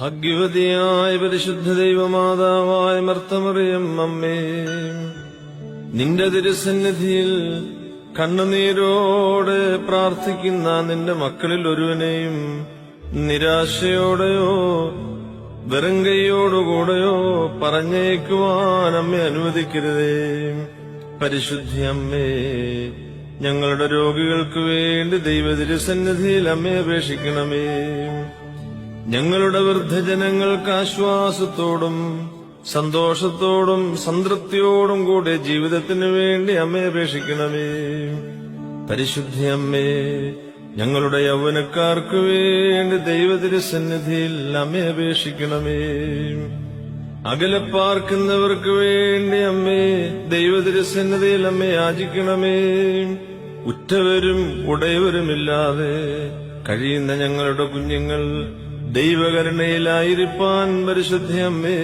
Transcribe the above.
ഭാഗ്യവതിയായ പരിശുദ്ധ ദൈവമാതാവായ മർത്തമറിയം അമ്മേ. നിന്റെ തിരുസന്നിധിയിൽ കണ്ണുനീരോടെ പ്രാർത്ഥിക്കുന്ന നിന്റെ മക്കളിൽ ഒരുവനെയും നിരാശയോടെയോ വെറും കൈയോടുകൂടെയോ പറഞ്ഞേക്കുവാൻ അമ്മ അനുവദിക്കരുതേ. പരിശുദ്ധി അമ്മേ ഞങ്ങളുടെ രോഗികൾക്ക് വേണ്ടി ദൈവ തിരുസന്നിധിയിൽ അമ്മയെ അപേക്ഷിക്കണമേ. ഞങ്ങളുടെ വൃദ്ധജനങ്ങൾക്ക് ആശ്വാസത്തോടും സന്തോഷത്തോടും സംതൃപ്തിയോടും കൂടെ ജീവിതത്തിന് വേണ്ടി അമ്മയെ അപേക്ഷിക്കണമേ. പരിശുദ്ധി അമ്മേ ഞങ്ങളുടെ യൗവനക്കാർക്ക് വേണ്ടി ദൈവത്തിരു സന്നിധിയിൽ അമ്മയെ അപേക്ഷിക്കണമേ. അകലെ പാർക്കുന്നവർക്ക് വേണ്ടി അമ്മേ ദൈവത്തിരു സന്നിധിയിൽ അമ്മയെ യാചിക്കണമേ ഉറ്റവരും ഉടയവരുമില്ലാതെ കഴിയുന്ന ഞങ്ങളുടെ കുഞ്ഞുങ്ങൾ ദൈവകരുണയിലായിരിക്കാൻ പരിശുദ്ധ അമ്മേ